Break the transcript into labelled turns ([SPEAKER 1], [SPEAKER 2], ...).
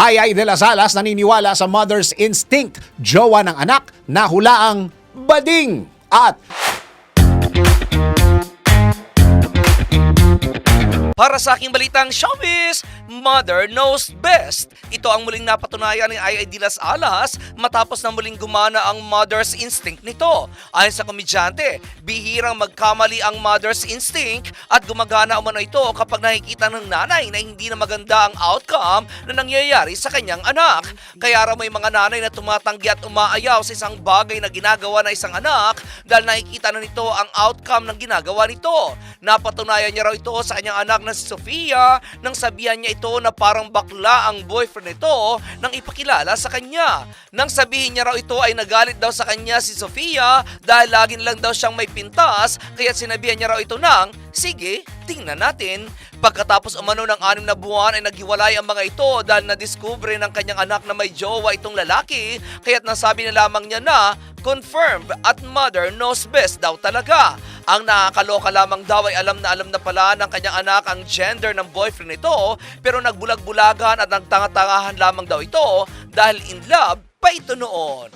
[SPEAKER 1] Ay ay de las Alas naniniwala sa mother's instinct, jowa ng anak na hulaang bading. At
[SPEAKER 2] Para sa aking balitang showbiz, Mother Knows Best. Ito ang muling napatunayan ni Ay Dilas Alas matapos na muling gumana ang mother's instinct nito. Ayon sa komedyante, bihirang magkamali ang mother's instinct at gumagana umano ito kapag nakikita ng nanay na hindi na maganda ang outcome na nangyayari sa kanyang anak. Kaya raw may mga nanay na tumatanggi at umaayaw sa isang bagay na ginagawa ng isang anak dahil nakikita na nito ang outcome ng ginagawa nito. Napatunayan niya raw ito sa kanyang anak na si Sofia nang sabihan niya ito na parang bakla ang boyfriend nito nang ipakilala sa kanya. Nang sabihin niya raw ito ay nagalit daw sa kanya si Sofia dahil lagi lang daw siyang may pintas kaya sinabihan niya raw ito ng, sige, tingnan natin. Pagkatapos umano ng anim na buwan ay naghiwalay ang mga ito dahil nadiskubre ng kanyang anak na may jowa itong lalaki kaya't nasabi na lamang niya na confirmed at mother knows best daw talaga. Ang nakakaloka lamang daw ay alam na alam na pala ng kanyang anak ang gender ng boyfriend nito pero nagbulag-bulagan at nagtanga-tangahan lamang daw ito dahil in love pa ito noon.